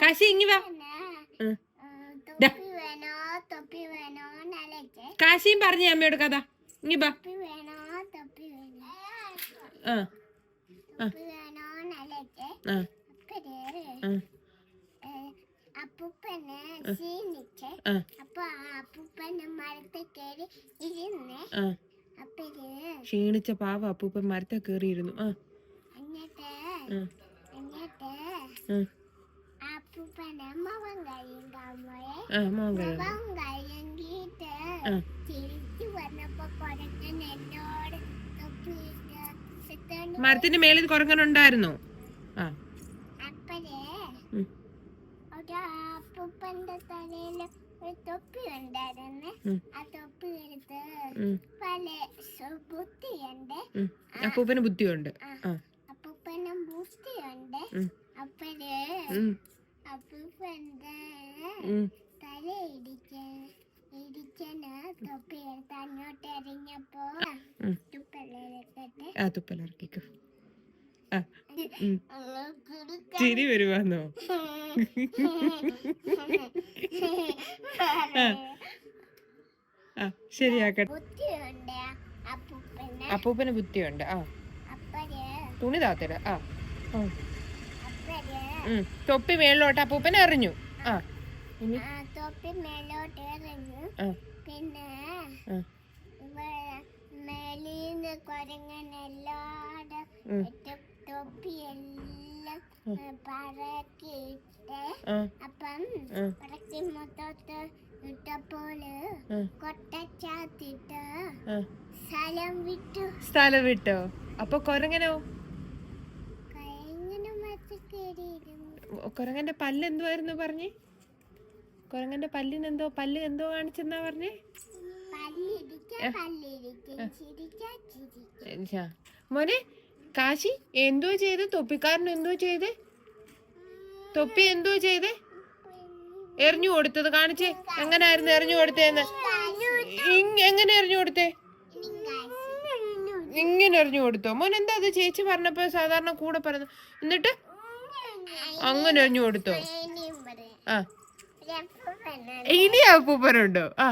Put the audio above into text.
കാശി ഇങ്ങി വാ. കാശിയും പറഞ്ഞു അമ്മയോട് കഥ. ഇങ്ങി വാ. ആ. ആ. ആ. അപ്പൂപ്പന് ക്ഷീണിച്ച്. അപ്പൊ അപ്പൂപ്പന് മരത്തിൽ കയറി ഇരുന്ന് ആ. അപ്പര് ക്ഷീണിച്ച പാവ അപ്പൂപ്പൻ മരത്തെ കയറിയിരുന്നു ആ. മരത്തിന്റെ മേളിൽ കുരങ്ങനുണ്ടായിരുന്നോ ആ. അപ്പഴേ അപ്പൂപ്പന്റെ തലയിൽ തൊപ്പി ഉണ്ടായിരുന്നു ആ തൊപ്പി എടുത്ത് പല ബുദ്ധിയുണ്ട്. അപ്പൂപ്പന് ബുദ്ധിയുണ്ട്. അപ്പൂപ്പനും ബുദ്ധിയുണ്ട്. അപ്പര് അപ്പൂപ്പന്റെ തല ഇടിക്കാൻ ഇടിച്ചന് തൊപ്പി എടുത്ത് അങ്ങോട്ട് എറിഞ്ഞപ്പോ തുപ്പലിറക്കട്ടെ. ആ തുപ്പലിറക്കിക്കോ. ചിരി വരുവാന്നോ? ആ ശരിയാക്കട്ടെ. ബുദ്ധിയുണ്ട് അപ്പൂപ്പന്. ബുദ്ധിയുണ്ട് ആ. തുണി താത്തര ആ. തൊപ്പി മേളിലോട്ട് അപ്പൂപ്പനെ എറിഞ്ഞു ആ. തൊപ്പി എറിഞ്ഞു. പിന്നെ മേലീന്ന് ഉം. പറക്കിയിട്ട് അപ്പം പറക്കി മൊത്തത്ത് ഇട്ടപ്പോൾ ആ. കൊട്ടച്ചാത്തിട്ട് ആ. സ്ഥലം വിട്ടു. സ്ഥലം വിട്ടോ? അപ്പൊ കൊരങ്ങനോ? കൊരങ്ങന്റെ പല്ല് എന്തുവായിരുന്നു പറഞ്ഞേ? കൊരങ്ങന്റെ പല്ലിന് എന്തോ പല്ല് എന്തോ കാണിച്ചെന്നാ പറഞ്ഞേ. മോനെ കാശി എന്തോ ചെയ്ത്? തൊപ്പിക്കാരൻ എന്തോ ചെയ്ത്? തൊപ്പി എന്തോ ചെയ്ത്? എറിഞ്ഞു കൊടുത്തത് കാണിച്ചേ. എങ്ങനായിരുന്നു എറിഞ്ഞു കൊടുത്തേന്ന്? എങ്ങനെ എറിഞ്ഞു കൊടുത്തേ? ഇങ്ങനെ എറിഞ്ഞു കൊടുത്തോ? മോൻ എന്താ അത് ചേച്ചി പറഞ്ഞപ്പോ സാധാരണ കൂടെ പറഞ്ഞു എന്നിട്ട് അങ്ങനെ എറിഞ്ഞു കൊടുത്തോ? ആ. ഇനി അപ്പൂപ്പനുണ്ടോ? ആ.